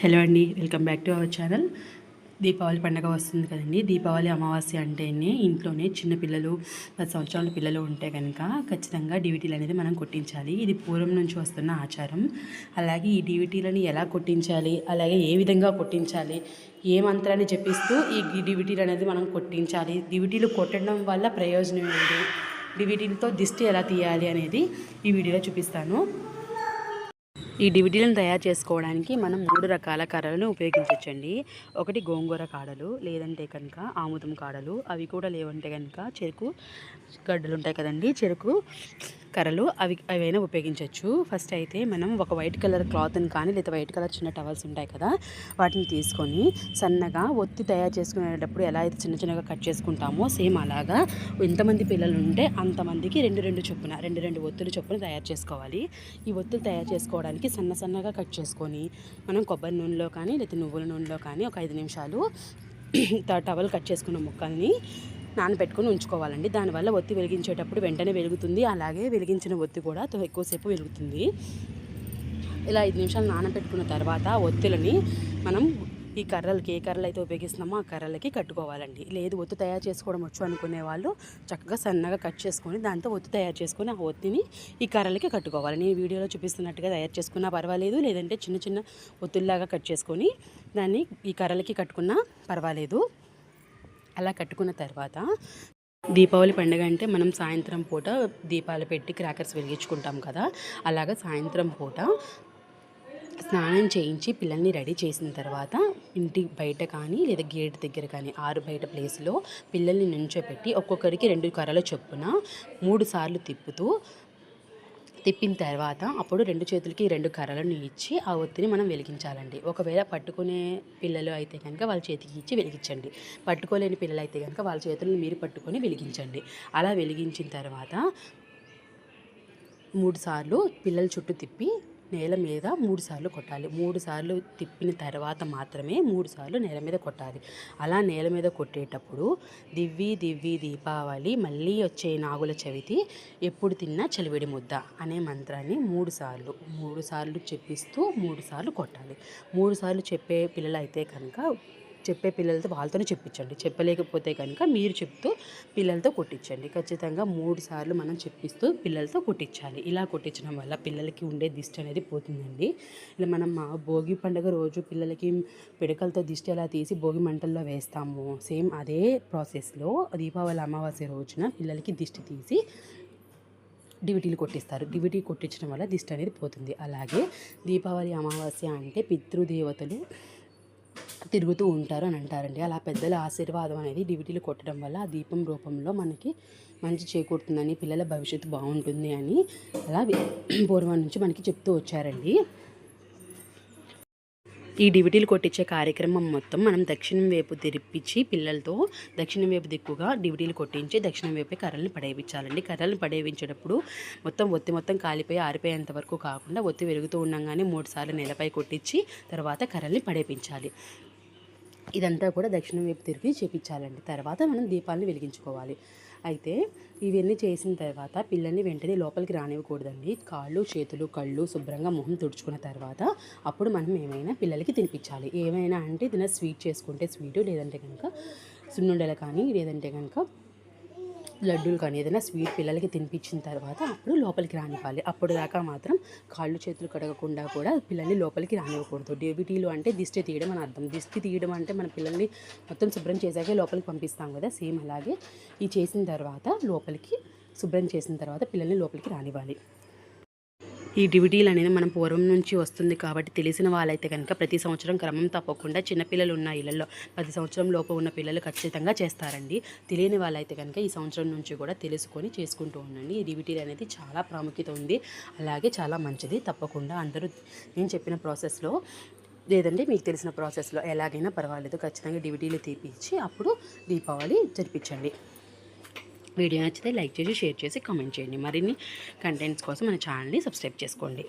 Hello అండి welcome back to our channel. Deepavali పండగ వస్తుంది కదండి. దీపావళి అమావాస్య అంటేనే ఇంట్లోనే చిన్న పిల్లలు పది సంవత్సరాల పిల్లలు ఉంటే కనుక ఖచ్చితంగా డివిటీలు అనేది మనం కొట్టించాలి. ఇది పూర్వం నుంచి వస్తున్న ఆచారం. అలాగే ఈ డివిటీలను ఎలా కొట్టించాలి అలాగే ఏ విధంగా కొట్టించాలి ఏ మంత్రాన్ని చెప్పిస్తూ ఈ డివిటీలు అనేది మనం కొట్టించాలి డివిటీలు కొట్టడం వల్ల ప్రయోజనం ఏంటి డివిటీలతో దిష్టి ఎలా తీయాలి అనేది ఈ వీడియోలో చూపిస్తాను. ఈ డివిడీలను తయారు చేసుకోవడానికి మనం మూడు రకాల కర్రలను ఉపయోగించవచ్చండి ఒకటి గోంగూర కాడలు లేదంటే కనుక ఆముదం కాడలు. అవి కూడా లేవంటే కనుక చెరుకు గడ్డలు ఉంటాయి కదండి. చెరుకు కర్రలు అవి అవైనా ఉపయోగించవచ్చు ఫస్ట్ అయితే మనం ఒక వైట్ కలర్ క్లాత్ని కానీ లేదా వైట్ కలర్ చిన్న టవల్స్ ఉంటాయి కదా వాటిని తీసుకొని సన్నగా ఒత్తి తయారు చేసుకునేటప్పుడు ఎలా అయితే చిన్న చిన్నగా కట్ చేసుకుంటామో సేమ్ అలాగా ఎంతమంది పిల్లలు ఉంటే అంతమందికి రెండు రెండు చొప్పున రెండు రెండు ఒత్తులు చొప్పున తయారు చేసుకోవాలి. ఈ ఒత్తులు తయారు చేసుకోవడానికి సన్న సన్నగా కట్ చేసుకొని మనం కొబ్బరి నూనెలో కానీ లేదా నువ్వుల నూనెలో కానీ ఒక ఐదు నిమిషాలు టవల్ కట్ చేసుకున్న ముక్కల్ని నానబెట్టుకొని ఉంచుకోవాలండి. దానివల్ల ఒత్తి వెలిగించేటప్పుడు వెంటనే వెలుగుతుంది. అలాగే వెలిగించిన ఒత్తి కూడా ఎక్కువసేపు వెలుగుతుంది. ఇలా ఐదు నిమిషాలు నానబెట్టుకున్న తర్వాత ఒత్తిలని మనం ఈ కర్రలకి ఏ కర్రలు అయితే ఉపయోగిస్తున్నామో ఆ కర్రలకి కట్టుకోవాలండి. లేదు ఒత్తు తయారు చేసుకోవడం వచ్చు అనుకునే వాళ్ళు చక్కగా సన్నగా కట్ చేసుకొని దాంతో ఒత్తు తయారు చేసుకొని ఆ ఒత్తిని ఈ కర్రలకి కట్టుకోవాలి. నేను వీడియోలో చూపిస్తున్నట్టుగా తయారు చేసుకున్నా పర్వాలేదు. లేదంటే చిన్న చిన్న ఒత్తుల్లాగా కట్ చేసుకొని దాన్ని ఈ కర్రలకి కట్టుకున్నా పర్వాలేదు. అలా కట్టుకున్న తర్వాత దీపావళి పండుగ అంటే మనం సాయంత్రం పూట దీపాలు పెట్టి క్రాకర్స్ వెలిగించుకుంటాం కదా. అలాగా సాయంత్రం పూట స్నానం చేయించి పిల్లల్ని రెడీ చేసిన తర్వాత ఇంటి బయట కానీ లేదా గేట్ దగ్గర కానీ ఆరు బయట ప్లేస్లో పిల్లల్ని నుంచోపెట్టి ఒక్కొక్కరికి రెండు కర్రల చొప్పున మూడు సార్లు తిప్పుతూ తిప్పిన తర్వాత అప్పుడు రెండు చేతులకి రెండు కర్రలను ఇచ్చి ఆ ఒత్తిని మనం వెలిగించాలండి. ఒకవేళ పట్టుకునే పిల్లలు అయితే కనుక వాళ్ళ చేతికి ఇచ్చి వెలిగించండి. పట్టుకోలేని పిల్లలు అయితే కనుక వాళ్ళ చేతులను మీరు పట్టుకొని వెలిగించండి. అలా వెలిగించిన తర్వాత మూడు సార్లు పిల్లల చుట్టూ తిప్పి నేల మీద మూడు సార్లు కొట్టాలి. మూడు సార్లు తిప్పిన తర్వాత మాత్రమే మూడు సార్లు నేల మీద కొట్టాలి. అలా నేల మీద కొట్టేటప్పుడు దివ్వి దివ్వి దీపావళి మళ్ళీ వచ్చే నాగుల చవితి ఎప్పుడు తిన్నా చలివిడి ముద్ద అనే మంత్రాన్ని మూడు సార్లు మూడు సార్లు చెప్పిస్తూ మూడు సార్లు కొట్టాలి. మూడు సార్లు చెప్పే పిల్లలు అయితే కనుక చెప్పే పిల్లలతో వాళ్ళతోనే చెప్పించండి. చెప్పలేకపోతే కనుక మీరు చెప్తూ పిల్లలతో కొట్టించండి. ఖచ్చితంగా మూడు సార్లు మనం చెప్పిస్తూ పిల్లలతో కొట్టించాలి. ఇలా కొట్టించడం వల్ల పిల్లలకి ఉండే దిష్టి అనేది పోతుందండి. ఇలా మనం మా భోగి పండుగ రోజు పిల్లలకి పిడకలతో దిష్టి ఎలా తీసి భోగి మంటల్లో వేస్తాము. సేమ్ అదే ప్రాసెస్లో దీపావళి అమావాస్య రోజున పిల్లలకి దిష్టి తీసి డివిటీలు కొట్టిస్తారు. డివిటీ కొట్టించడం వల్ల దిష్టి అనేది పోతుంది. అలాగే దీపావళి అమావాస్య అంటే పితృదేవతలు తిరుగుతూ ఉంటారు అని అంటారండి. అలా పెద్దల ఆశీర్వాదం అనేది డివిటీలు కొట్టడం వల్ల ఆ దీపం రూపంలో మనకి మంచి చేకూరుతుందని పిల్లల భవిష్యత్తు బాగుంటుంది అని అలా పూర్వం నుంచి మనకి చెప్తూ వచ్చారండి. ఈ డివిటీలు కొట్టించే కార్యక్రమం మొత్తం మనం దక్షిణం వైపు తెరిపించి పిల్లలతో దక్షిణం వైపు దిక్కుగా డివిటీలు కొట్టించి దక్షిణం వైపు కర్రలను పడేయించాలండి కర్రలను పడేయించేటప్పుడు మొత్తం ఒత్తి మొత్తం కాలిపోయి ఆరిపోయేంత వరకు కాకుండా ఒత్తి వెలుగుతూ ఉండగానే మూడు సార్లు కొట్టించి తర్వాత కర్రల్ని పడేపించాలి. ఇదంతా కూడా దక్షిణం వైపు తిరిగి చేపించాలండి. తర్వాత మనం దీపాలను వెలిగించుకోవాలి. అయితే ఇవన్నీ చేసిన తర్వాత పిల్లల్ని వెంటనే లోపలికి రానివ్వకూడదండి. కాళ్ళు చేతులు కళ్ళు శుభ్రంగా మొహం తుడుచుకున్న తర్వాత అప్పుడు మనం ఏమైనా పిల్లలకి తినిపించాలి. ఏమైనా అంటే ఏదైనా స్వీట్ చేసుకుంటే స్వీటు లేదంటే కనుక సున్నుండలు కానీ లేదంటే కనుక లడ్డూలు కానీ ఏదైనా స్వీట్ పిల్లలకి తినిపించిన తర్వాత అప్పుడు లోపలికి రానివ్వాలి. అప్పుడు దాకా మాత్రం కాళ్ళు చేతులు కడగకుండా కూడా పిల్లల్ని లోపలికి రానివ్వకూడదు. డేబిటీలు అంటే దిష్టి తీయడం అని అర్థం. దిష్టి తీయడం అంటే మన పిల్లల్ని మొత్తం శుభ్రం చేశాకే లోపలికి పంపిస్తాం కదా. సేమ్ అలాగే ఈ చేసిన తర్వాత లోపలికి శుభ్రం చేసిన తర్వాత పిల్లల్ని లోపలికి రానివ్వాలి. ఈ డివిడీలు అనేది మనం పూర్వం నుంచి వస్తుంది కాబట్టి తెలిసిన వాళ్ళైతే కనుక ప్రతి సంవత్సరం క్రమం తప్పకుండా చిన్నపిల్లలు ఉన్న ఇళ్ళలో పది సంవత్సరం లోపు ఉన్న పిల్లలు ఖచ్చితంగా చేస్తారండి. తెలియని వాళ్ళైతే కనుక ఈ సంవత్సరం నుంచి కూడా తెలుసుకొని చేసుకుంటూ ఉండండి. ఈ డివిటీలు అనేది చాలా ప్రాముఖ్యత ఉంది. అలాగే చాలా మంచిది. తప్పకుండా అందరూ నేను చెప్పిన ప్రాసెస్లో లేదంటే మీకు తెలిసిన ప్రాసెస్లో ఎలాగైనా పర్వాలేదు. ఖచ్చితంగా డివిటీలు తీపిచ్చి అప్పుడు దీపావళి జరిపించండి వీడియో నచ్చితే లైక్ చేసి షేర్ చేసి కామెంట్ చేయండి. మరిన్ని కంటెంట్స్ కోసం మన ఛానల్ని సబ్స్క్రైబ్ చేసుకోండి.